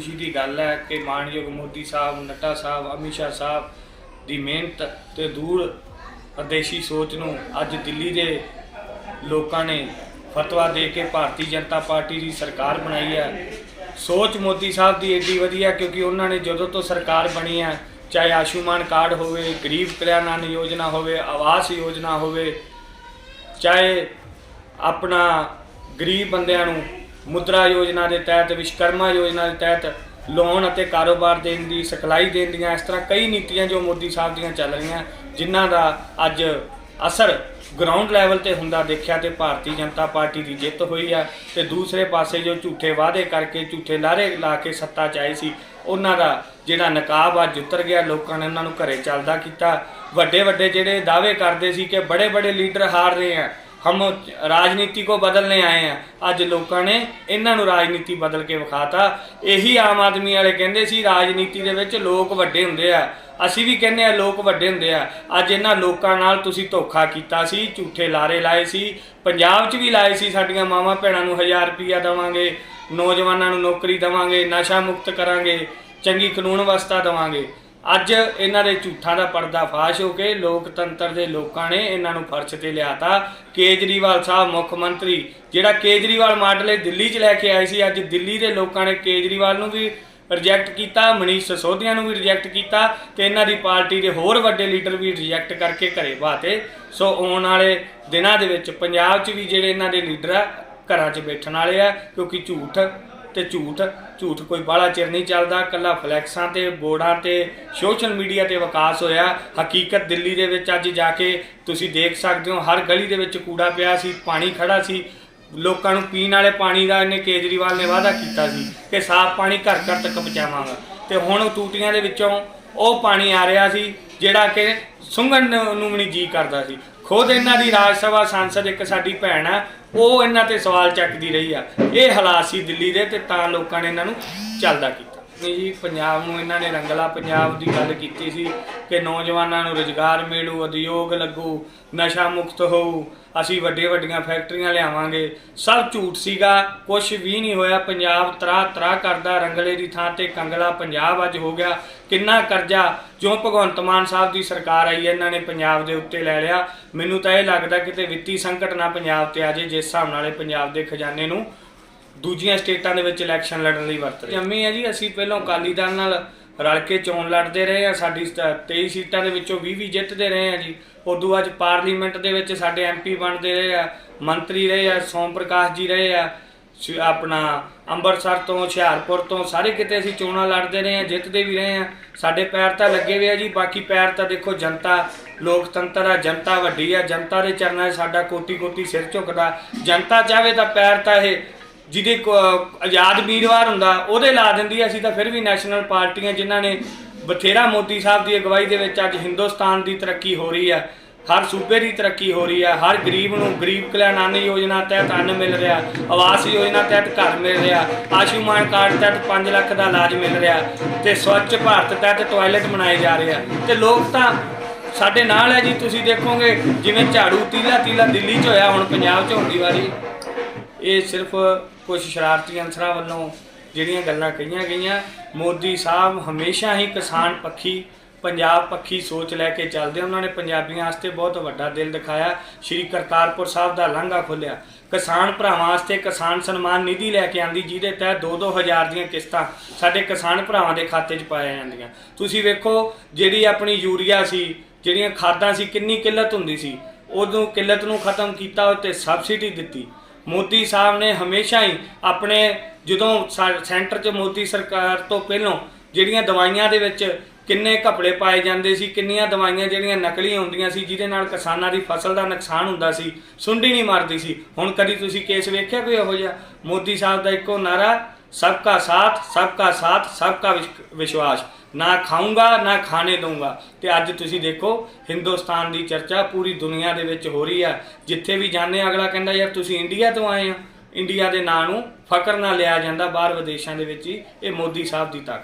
ਖੁਸ਼ੀ ਦੀ ਗੱਲ ਹੈ ਕਿ ਮਾਨਯੋਗ ਮੋਦੀ ਸਾਹਿਬ, ਨੱਡਾ ਸਾਹਿਬ, ਅਮਿਤ ਸ਼ਾਹ ਸਾਹਿਬ ਦੀ ਮਿਹਨਤ ਤੇ ਦੂਰ ਅਦੇਸ਼ੀ ਸੋਚ ਨੂੰ ਅੱਜ ਦਿੱਲੀ ਦੇ ਲੋਕਾਂ ਨੇ ਫਤਵਾ ਦੇ ਕੇ ਭਾਰਤੀ ਜਨਤਾ ਪਾਰਟੀ ਦੀ ਸਰਕਾਰ ਬਣਾਈ ਹੈ। ਸੋਚ ਮੋਦੀ ਸਾਹਿਬ ਦੀ ਏਡੀ ਵਧੀਆ ਕਿਉਂਕਿ ਉਹਨਾਂ ਨੇ ਜਦੋਂ ਤੋਂ ਸਰਕਾਰ ਬਣੀ ਹੈ, ਚਾਹੇ ਆਯੁਸ਼ਮਾਨ ਕਾਰਡ ਹੋਵੇ, ਗਰੀਬ ਕਲਿਆਣ ਯੋਜਨਾ ਹੋਵੇ, ਆਵਾਸ ਯੋਜਨਾ ਹੋਵੇ, ਚਾਹੇ ਆਪਣਾ ਗਰੀਬ ਬੰਦਿਆਂ ਨੂੰ ਮੁਦਰਾ ਯੋਜਨਾ ਦੇ ਤਹਿਤ, ਵਿਸ਼ਕਰਮਾ ਯੋਜਨਾ ਦੇ ਤਹਿਤ ਲੋਨ ਅਤੇ ਕਾਰੋਬਾਰ ਦੇਣ ਦੀ, ਸਿਖਲਾਈ ਦੇਣ ਦੀਆਂ ਇਸ ਤਰ੍ਹਾਂ ਕਈ ਨੀਤੀਆਂ ਜੋ ਮੋਦੀ ਸਾਹਿਬ ਦੀਆਂ ਚੱਲ ਰਹੀਆਂ, ਜਿਨ੍ਹਾਂ ਦਾ ਅੱਜ ਅਸਰ ਗਰਾਊਂਡ ਲੈਵਲ ਤੇ ਹੁੰਦਾ ਦੇਖਿਆ ਤੇ ਭਾਰਤੀ ਜਨਤਾ ਪਾਰਟੀ ਦੀ ਜਿੱਤ ਹੋਈ ਆ ਤੇ ਦੂਸਰੇ ਪਾਸੇ ਜੋ ਝੂਠੇ ਵਾਅਦੇ ਕਰਕੇ ਝੂਠੇ ਲਾਰੇ ਲਾ ਕੇ ਸੱਤਾ 'ਚ ਆਏ ਸੀ, ਉਹਨਾਂ ਦਾ ਜਿਹੜਾ ਨਕਾਬ ਅੱਜ ਉਤਰ ਗਿਆ, ਲੋਕਾਂ ਨੇ ਉਹਨਾਂ ਨੂੰ ਘਰੇ ਚੱਲਦਾ ਕੀਤਾ। ਵੱਡੇ ਵੱਡੇ ਜਿਹੜੇ ਦਾਅਵੇ ਕਰਦੇ ਸੀ ਕਿ ਬੜੇ ਬੜੇ ਲੀਡਰ ਹਾਰ ਰਹੇ ਆ ਹਮ ਰਾਜਨੀਤੀ ਕੋ ਬਦਲਨੇ ਆਏ ਆ। ਅੱਜ ਲੋਕਾਂ ਨੇ ਇਹਨਾਂ ਨੂੰ ਰਾਜਨੀਤੀ ਬਦਲ ਕੇ ਵਿਖਾਤਾ। ਇਹੀ ਆਮ ਆਦਮੀ ਵਾਲੇ ਕਹਿੰਦੇ ਸੀ, ਰਾਜਨੀਤੀ ਦੇ ਵਿੱਚ ਲੋਕ ਵੱਡੇ ਹੁੰਦੇ ਆ। ਅਸੀਂ ਵੀ ਕਹਿੰਦੇ ਆ, ਲੋਕ ਵੱਡੇ ਹੁੰਦੇ ਆ। ਅੱਜ ਇਹਨਾਂ ਲੋਕਾਂ ਨਾਲ ਤੁਸੀਂ ਧੋਖਾ ਕੀਤਾ ਸੀ, ਝੂਠੇ ਲਾਰੇ ਲਾਏ ਸੀ। ਪੰਜਾਬ 'ਚ ਵੀ ਲਾਏ ਸੀ, ਸਾਡੀਆਂ ਮਾਵਾਂ ਭੈਣਾਂ ਨੂੰ 1000 ਰੁਪਈਆ ਦੇਵਾਂਗੇ, ਨੌਜਵਾਨਾਂ ਨੂੰ ਨੌਕਰੀ ਦੇਵਾਂਗੇ, ਨਸ਼ਾ ਮੁਕਤ ਕਰਾਂਗੇ, ਚੰਗੀ ਕਾਨੂੰਨ ਵਿਵਸਥਾ ਦੇਵਾਂਗੇ। ਅੱਜ ਇਹਨਾਂ ਦੇ ਝੂਠਾਂ ਦਾ ਪਰਦਾ ਫਾਸ਼ ਹੋ ਕੇ ਲੋਕਤੰਤਰ ਦੇ ਲੋਕਾਂ ਨੇ ਇਹਨਾਂ ਨੂੰ ਫਰਸ਼ ਤੇ ਲਿਆਤਾ। ਕੇਜਰੀਵਾਲ ਸਾਹਿਬ, ਮੁੱਖ ਮੰਤਰੀ, ਜਿਹੜਾ ਕੇਜਰੀਵਾਲ ਮਾਡਲ ਇਹ ਦਿੱਲੀ 'ਚ ਲੈ ਕੇ ਆਏ ਸੀ, ਅੱਜ ਦਿੱਲੀ ਦੇ ਲੋਕਾਂ ਨੇ ਕੇਜਰੀਵਾਲ ਨੂੰ ਵੀ ਰਿਜੈਕਟ ਕੀਤਾ, ਮਨੀਸ਼ ਸਸੋਦੀਆ ਨੂੰ ਵੀ ਰਿਜੈਕਟ ਕੀਤਾ ਤੇ ਇਹਨਾਂ ਦੀ ਪਾਰਟੀ ਦੇ ਹੋਰ ਵੱਡੇ ਲੀਡਰ ਵੀ ਰਿਜੈਕਟ ਕਰਕੇ ਘਰੇ ਬਾਤੇ ਸੋ ਆਉਣ ਵਾਲੇ ਦਿਨਾਂ ਦੇ ਵਿੱਚ ਪੰਜਾਬ 'ਚ ਵੀ ਜਿਹੜੇ ਇਹਨਾਂ ਦੇ ਲੀਡਰ ਆ, ਘਰਾਂ 'ਚ ਬੈਠਣ ਵਾਲੇ ਆ, ਕਿਉਂਕਿ ਝੂਠ ਤੇ ਝੂਠ ਝੂਠ ਕੋਈ ਬਾਹਲਾ ਚਿਰ ਨਹੀਂ ਚੱਲਦਾ। ਕੱਲਾ ਫਲੈਕਸਾਂ ਤੇ, ਬੋਰਡਾਂ ਤੇ ਸੋਸ਼ਲ ਮੀਡੀਆ ਤੇ ਵਿਕਾਸ ਹੋਇਆ। ਹਕੀਕਤ ਦਿੱਲੀ ਦੇ ਵਿੱਚ ਅੱਜ ਜਾ ਕੇ ਤੁਸੀਂ ਦੇਖ ਸਕਦੇ ਹੋ, ਹਰ ਗਲੀ ਦੇ ਵਿੱਚ ਕੂੜਾ ਪਿਆ ਸੀ, ਪਾਣੀ ਖੜਾ ਸੀ। ਲੋਕਾਂ ਨੂੰ ਪੀਣ ਵਾਲੇ ਪਾਣੀ ਦਾ ਇਹਨੇ ਕੇਜਰੀਵਾਲ ਨੇ ਵਾਅਦਾ ਕੀਤਾ ਸੀ ਕਿ ਸਾਫ਼ ਪਾਣੀ ਘਰ ਘਰ ਤੱਕ ਪਹੁੰਚਾਵਾਂਗਾ। ਤੇ ਹੁਣ ਟੂਟੀਆਂ ਦੇ ਵਿੱਚੋਂ ਉਹ ਪਾਣੀ ਆ ਰਿਹਾ ਸੀ, ਜਿਹੜਾ ਕਿ ਸੁੰਘਣ ਨੂੰ ਨੂੰ ਵੀ ਨਹੀਂ ਜੀ ਕਰਦਾ ਸੀ। ਖੁਦ ਇਹਨਾਂ ਦੀ ਰਾਜ ਸਭਾ ਸੰਸਦ ਇੱਕ ਸਾਡੀ ਭੈਣ ਆ ਉਹ ਇਹਨਾਂ ਤੇ ਸਵਾਲ ਚੱਕਦੀ ਰਹੀ ਆ। ਇਹ ਹਾਲਾਤ ਸੀ ਦਿੱਲੀ ਦੇ ਤੇ ਤਾਂ ਲੋਕਾਂ ਨੇ ਇਹਨਾਂ ਨੂੰ ਚੱਲਦਾ ਕੀਤਾ। ਨਹੀਂ ਜੀ ਪੰਜਾਬ ਨੂੰ ਇਹਨਾਂ ਨੇ ਰੰਗਲਾ ਪੰਜਾਬ ਦੀ ਗੱਲ ਕੀਤੀ ਸੀ ਕਿ ਨੌਜਵਾਨਾਂ ਨੂੰ ਰੁਜ਼ਗਾਰ ਮਿਲੂ ਉਦਯੋਗ ਲੱਗੂ ਨਸ਼ਾ ਮੁਕਤ ਹੋਊ ਅਸੀਂ ਵੱਡੇ ਵੱਡੀਆਂ ਫੈਕਟਰੀਆਂ ਲਿਆਵਾਂਗੇ। ਸਭ ਝੂਠ ਸੀਗਾ ਕੁਝ ਵੀ ਨਹੀਂ ਹੋਇਆ। ਪੰਜਾਬ ਤਰਾ ਤਰਾ ਕਰਦਾ ਰੰਗਲੇ ਦੀ ਥਾਂ ਤੇ ਕੰਗਲਾ ਪੰਜਾਬ ਅੱਜ ਹੋ ਗਿਆ। ਕਿੰਨਾ ਕਰਜ਼ਾ ਜੋ ਭਗਵੰਤ ਮਾਨ ਸਾਹਿਬ ਦੀ ਸਰਕਾਰ ਆਈ ਹੈ, ਇਹਨਾਂ ਨੇ ਪੰਜਾਬ ਦੇ ਉੱਤੇ ਲੈ ਲਿਆ। ਮੈਨੂੰ ਤਾਂ ਇਹ ਲੱਗਦਾ ਕਿਤੇ ਵਿੱਤੀ ਸੰਕਟ ਨਾ ਪੰਜਾਬ ਤੇ ਆ ਜੇ ਜਿਸ ਹਿਸਾਬ ਨਾਲ ਇਹ ਪੰਜਾਬ ਦੇ ਖਜ਼ਾਨੇ ਨੂੰ ਦੂਜੀਆਂ ਸਟੇਟਾਂ ਦੇ ਵਿੱਚ ਇਲੈਕਸ਼ਨ ਲੜਨ ਲਈ ਵਰਤ ਰਹੇ। ਜੰਮੀ ਹੈ ਜੀ, ਅਸੀਂ ਪਹਿਲਾਂ ਅਕਾਲੀ ਦਲ ਨਾਲ ਰਲ ਕੇ ਚੋਣ ਲੜਦੇ ਰਹੇ ਆ ਸਾਡੀ ਸਤ- 23 ਸੀਟਾਂ ਦੇ ਵਿੱਚੋਂ 20 20 ਜਿੱਤਦੇ ਰਹੇ ਆ ਜੀ। ਉਦੋਂ ਅੱਜ ਪਾਰਲੀਮੈਂਟ ਦੇ ਵਿੱਚ ਸਾਡੇ ਐਮਪੀ ਬਣਦੇ ਰਹੇ ਆ, ਮੰਤਰੀ ਰਹੇ ਆ, ਸੋਮ ਪ੍ਰਕਾਸ਼ ਜੀ ਰਹੇ ਆ ਆਪਣਾ ਅੰਮ੍ਰਿਤਸਰ ਤੋਂ, ਹੁਸ਼ਿਆਰਪੁਰ ਤੋਂ, ਸਾਰੇ ਕਿਤੇ ਅਸੀਂ ਚੋਣਾਂ ਲੜਦੇ ਰਹੇ ਆ ਜਿੱਤਦੇ ਵੀ ਰਹੇ ਆ ਸਾਡੇ ਪੈਰ ਤਾਂ ਲੱਗੇ ਹੋਏ ਆ ਜੀ, ਬਾਕੀ ਪੈਰ ਤਾਂ ਦੇਖੋ ਜਨਤਾ, ਲੋਕਤੰਤਰ ਆ, ਜਨਤਾ ਵੱਡੀ ਆ, ਜਨਤਾ ਦੇ ਚਰਨਾਂ 'ਚ ਸਾਡਾ ਕੋਟੀ ਕੋਟੀ ਸਿਰ ਝੁਕਦਾ। ਜਨਤਾ ਚਾਹੇ ਤਾਂ ਪੈਰ ਤਾਂ ਇਹ ਜਿਹਦੇ ਕੋ- ਆਜ਼ਾਦ ਵੀਰਵਾਰ ਹੁੰਦਾ, ਉਹਦੇ ਲਾ ਦਿੰਦੀ ਅਸੀਂ ਤਾਂ ਫਿਰ ਵੀ ਨੈਸ਼ਨਲ ਪਾਰਟੀਆਂ ਜਿਨ੍ਹਾਂ ਨੇ ਬਥੇਰਾ ਮੋਦੀ ਸਾਹਿਬ ਦੀ ਅਗਵਾਈ ਦੇ ਵਿੱਚ ਅੱਜ ਹਿੰਦੁਸਤਾਨ ਦੀ ਤਰੱਕੀ ਹੋ ਰਹੀ ਹੈ ਹਰ ਸੂਬੇ ਦੀ ਤਰੱਕੀ ਹੋ ਰਹੀ ਹੈ ਹਰ ਗਰੀਬ ਨੂੰ ਗਰੀਬ ਕਲਿਆਣ ਅੰਨ ਯੋਜਨਾ ਤਹਿਤ ਅੰਨ ਮਿਲ ਰਿਹਾ, ਆਵਾਸ ਯੋਜਨਾ ਤਹਿਤ ਘਰ ਮਿਲ ਰਿਹਾ ਆਯੁਸ਼ਮਾਨ ਕਾਰਡ ਤਹਿਤ 5 ਲੱਖ ਦਾ ਇਲਾਜ ਮਿਲ ਰਿਹਾ ਤੇ ਸਵੱਛ ਭਾਰਤ ਤਹਿਤ ਟਾਇਲਟ ਬਣਾਏ ਜਾ ਰਹੇ ਆ। ਤੇ ਲੋਕ ਤਾਂ ਸਾਡੇ ਨਾਲ ਹੈ ਜੀ, ਤੁਸੀਂ ਦੇਖੋਗੇ, ਜਿਵੇਂ ਝਾੜੂ ਤੀਲਾ ਤੀਲਾ ਦਿੱਲੀ 'ਚ ਹੋਇਆ, ਹੁਣ ਪੰਜਾਬ 'ਚ ਹੋਣ ਦੀ ਵਾਰੀ। ਇਹ ਸਿਰਫ ਕੁਝ ਸ਼ਰਾਰਤੀ ਅਨਸਰਾਂ ਵੱਲੋਂ ਜਿਹੜੀਆਂ ਗੱਲਾਂ ਕਹੀਆਂ ਗਈਆਂ, ਮੋਦੀ ਸਾਹਿਬ ਹਮੇਸ਼ਾ ਹੀ ਕਿਸਾਨ ਪੱਖੀ, ਪੰਜਾਬ ਪੱਖੀ ਸੋਚ ਲੈ ਕੇ ਚੱਲਦੇ ਉਹਨਾਂ ਨੇ ਪੰਜਾਬੀਆਂ ਵਾਸਤੇ ਬਹੁਤ ਵੱਡਾ ਦਿਲ ਦਿਖਾਇਆ। ਸ਼੍ਰੀ ਕਰਤਾਰਪੁਰ ਸਾਹਿਬ ਦਾ ਲਾਂਘਾ ਖੋਲਿਆ ਕਿਸਾਨ ਭਰਾਵਾਂ ਵਾਸਤੇ ਕਿਸਾਨ ਸਨਮਾਨ ਨਿਧੀ ਲੈ ਕੇ ਆਂਦੀ, ਜਿਹਦੇ ਤਹਿਤ 2-2000 ਦੀਆਂ ਕਿਸ਼ਤਾਂ ਸਾਡੇ ਕਿਸਾਨ ਭਰਾਵਾਂ ਦੇ ਖਾਤੇ 'ਚ ਪਾਇਆ ਜਾਂਦੀਆਂ। ਤੁਸੀਂ ਵੇਖੋ, ਜਿਹੜੀ ਆਪਣੀ ਯੂਰੀਆ ਸੀ, ਜਿਹੜੀਆਂ ਖਾਦਾਂ ਸੀ, ਕਿੰਨੀ ਕਿੱਲਤ ਹੁੰਦੀ ਸੀ। ਉਦੋਂ ਕਿੱਲਤ ਨੂੰ ਖਤਮ ਕੀਤਾ, ਉੱਤੇ ਸਬਸਿਡੀ ਦਿੱਤੀ। ਮੋਦੀ ਸਾਹਿਬ ਨੇ ਹਮੇਸ਼ਾ ਹੀ ਆਪਣੇ ਜਦੋਂ ਸਾ- ਸੈਂਟਰ 'ਚ ਮੋਦੀ ਸਰਕਾਰ ਤੋਂ ਪਹਿਲਾਂ ਜਿਹੜੀਆਂ ਦਵਾਈਆਂ ਦੇ ਵਿੱਚ ਕਿੰਨੇ ਘਪਲੇ ਪਾਏ ਜਾਂਦੇ ਸੀ, ਕਿੰਨੀਆਂ ਦਵਾਈਆਂ ਜਿਹੜੀਆਂ ਨਕਲੀ ਹੁੰਦੀਆਂ ਸੀ, ਜਿਹਦੇ ਨਾਲ ਕਿਸਾਨਾਂ ਦੀ ਫਸਲ ਦਾ ਨੁਕਸਾਨ ਹੁੰਦਾ ਸੀ, ਸੁੰਡੀ ਨਹੀਂ ਮਰਦੀ ਸੀ। ਹੁਣ ਕਦੀ ਤੁਸੀਂ ਕੇਸ ਵੇਖਿਆ ਕੋਈ ਇਹੋ ਜਿਹਾ? ਮੋਦੀ ਸਾਹਿਬ ਦਾ ਇੱਕੋ ਨਾਰਾ सबका ਸਾਥ सबका ਸਾਥ सबका ਵਿਸ਼- ਵਿਸ਼ਵਾਸ ਨਾ ਖਾਊਂਗਾ ਨਾ ਖਾਣੇ ਦਊਂਗਾ ਤੇ ਅੱਜ ਤੁਸੀਂ ਦੇਖੋ ਹਿੰਦੁਸਤਾਨ ਦੀ ਚਰਚਾ ਪੂਰੀ ਦੁਨੀਆ ਦੇ ਵਿੱਚ ਹੋ ਰਹੀ ਆ ਜਿੱਥੇ ਵੀ ਜਾਂਦੇ ਆ ਅਗਲਾ ਕਹਿੰਦਾ ਯਾਰ ਤੁਸੀਂ ਇੰਡੀਆ ਤੋਂ ਆਏ ਆ ਇੰਡੀਆ ਦੇ ਨਾਂ ਨੂੰ ਫਕਰ ਨਾਲ ਲਿਆ ਜਾਂਦਾ ਬਾਹਰ ਵਿਦੇਸ਼ਾਂ ਦੇ ਵਿੱਚ ਹੀ ਇਹ ਮੋਦੀ ਸਾਹਿਬ ਦੀ ਤਾਕਤ